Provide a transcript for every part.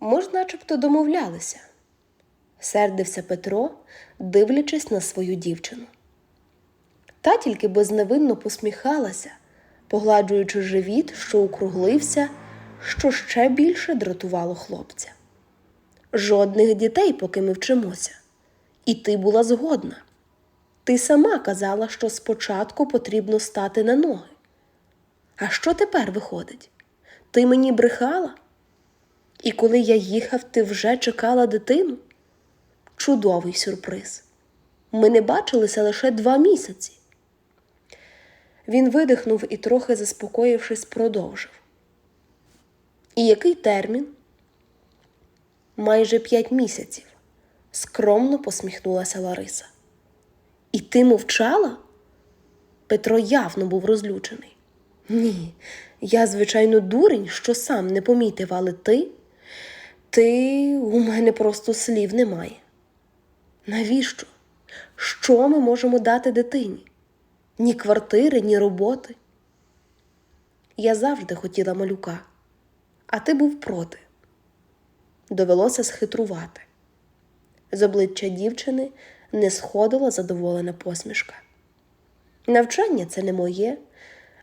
Ми начебто домовлялися, сердився Петро, дивлячись на свою дівчину. Та тільки безневинно посміхалася, погладжуючи живіт, що округлився, що ще більше дратувало хлопця. Жодних дітей, поки ми вчимося. І ти була згодна. Ти сама казала, що спочатку потрібно стати на ноги. А що тепер виходить? Ти мені брехала? І коли я їхав, ти вже чекала дитину? Чудовий сюрприз. Ми не бачилися лише два місяці. Він видихнув і, трохи заспокоївшись, продовжив. І який термін? Майже п'ять місяців, скромно посміхнулася Лариса. І ти мовчала? Петро явно був розлючений. Ні, я, звичайно, дурень, що сам не помітив, але ти, ти у мене просто слів немає. Навіщо? Що ми можемо дати дитині? Ні квартири, ні роботи. Я завжди хотіла малюка, а ти був проти. Довелося схитрувати. З обличчя дівчини не сходила задоволена посмішка. Навчання це не моє,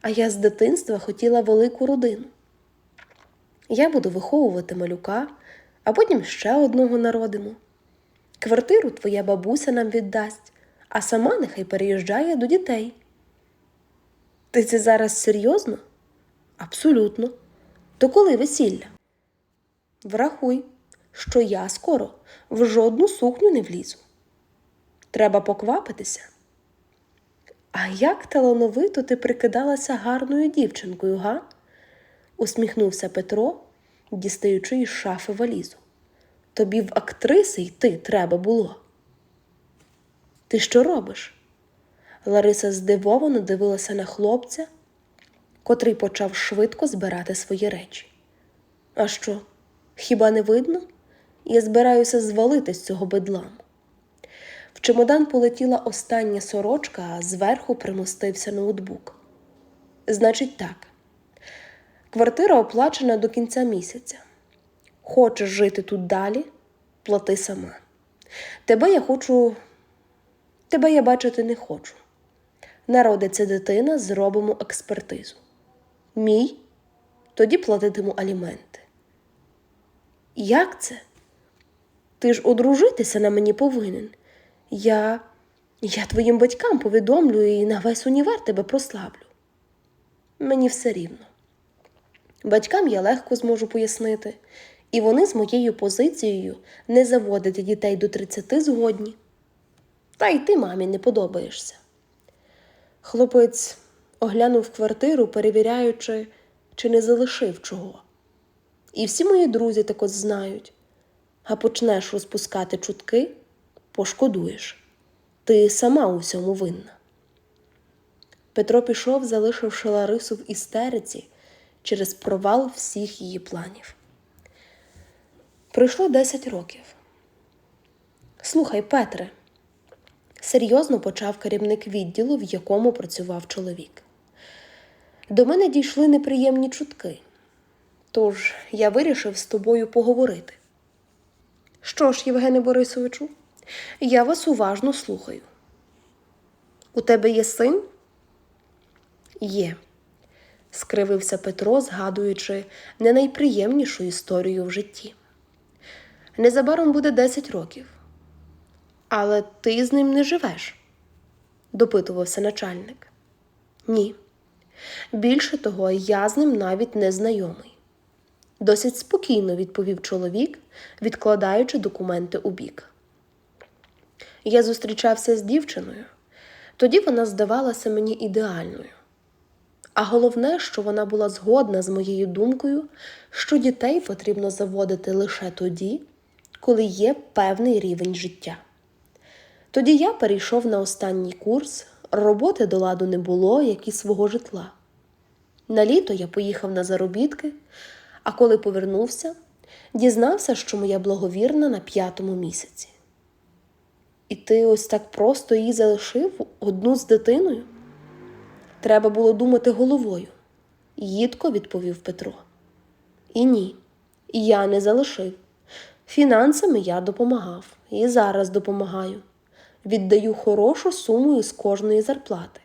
а я з дитинства хотіла велику родину. Я буду виховувати малюка, а потім ще одного народимо. Квартиру твоя бабуся нам віддасть, а сама нехай переїжджає до дітей. Ти це зараз серйозно? Абсолютно. То коли весілля? Врахуй, що я скоро в жодну сукню не влізу. Треба поквапитися. А як талановито ти прикидалася гарною дівчинкою, га? усміхнувся Петро, дістаючи із шафи валізу. Тобі в актриси йти треба було. Ти що робиш? Лариса здивовано дивилася на хлопця, котрий почав швидко збирати свої речі. А що, хіба не видно? Я збираюся звалити з цього бедламу. В чемодан полетіла остання сорочка, а зверху примостився ноутбук. Значить, так. Квартира оплачена до кінця місяця. Хочеш жити тут далі? Плати сама. Тебе я хочу. Тебе я бачити не хочу. Народиться дитина, зробимо експертизу. Мій? Тоді платитиму аліменти. Як це? Ти ж одружитися на мені повинен. Я. Я твоїм батькам повідомлю і на весь універ тебе прославлю. Мені все рівно. Батькам я легко зможу пояснити, і вони з моєю позицією не заводити дітей до 30 згодні. Та й ти мамі не подобаєшся. Хлопець оглянув квартиру, перевіряючи, чи не залишив чого. І всі мої друзі так от знають. А почнеш розпускати чутки, пошкодуєш. Ти сама у всьому винна. Петро пішов, залишивши Ларису в істериці через провал всіх її планів. Пройшло 10 років. Слухай, Петре, серйозно почав керівник відділу, в якому працював чоловік. До мене дійшли неприємні чутки, тож я вирішив з тобою поговорити. Що ж, Євгене Борисовичу, я вас уважно слухаю. У тебе є син? Є, скривився Петро, згадуючи не найприємнішу історію в житті. Незабаром буде 10 років. Але ти з ним не живеш, допитувався начальник. Ні. Більше того, я з ним навіть не знайомий. Досить спокійно відповів чоловік, відкладаючи документи у бік. Я зустрічався з дівчиною, тоді вона здавалася мені ідеальною. А головне, що вона була згодна з моєю думкою, що дітей потрібно заводити лише тоді, коли є певний рівень життя. Тоді я перейшов на останній курс, роботи до ладу не було, як і свого житла. На літо я поїхав на заробітки, а коли повернувся, дізнався, що моя благовірна на п'ятому місяці. І ти ось так просто її залишив одну з дитиною? Треба було думати головою, їдко відповів Петро. І ні, я не залишив. Фінансами я допомагав і зараз допомагаю. Віддаю хорошу суму із кожної зарплати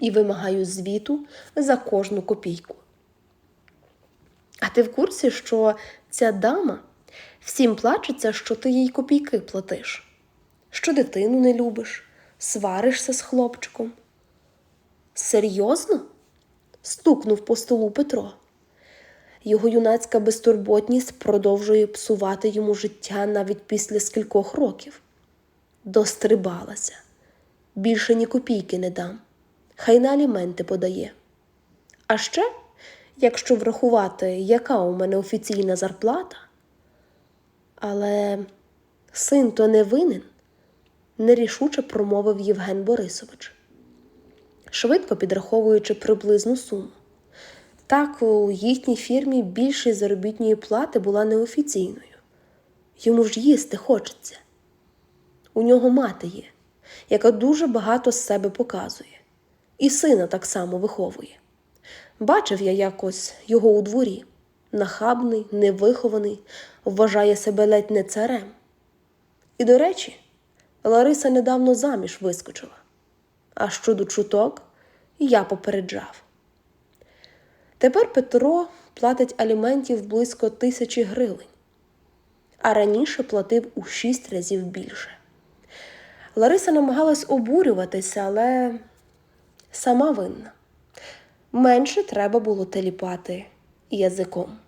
і вимагаю звіту за кожну копійку. А ти в курсі, що ця дама всім плачеться, що ти їй копійки платиш, що дитину не любиш, сваришся з хлопчиком. Серйозно? стукнув по столу Петро. Його юнацька безтурботність продовжує псувати йому життя навіть після скількох років. Дострибалася. Більше ні копійки не дам. Хай на аліменти подає. А ще, якщо врахувати, яка у мене офіційна зарплата, але син то не винен, нерішуче промовив Євген Борисович, швидко підраховуючи приблизну суму. Так, у їхній фірмі більшість заробітної плати була неофіційною. Йому ж їсти хочеться. У нього мати є, яка дуже багато з себе показує, і сина так само виховує. Бачив я якось його у дворі, нахабний, невихований, вважає себе ледь не царем. І, до речі, Лариса недавно заміж вискочила. А щодо чуток я попереджав. Тепер Петро платить аліментів близько тисячі гривень, а раніше платив у шість разів більше. Лариса намагалась обурюватися, але сама винна. Менше треба було теліпати язиком.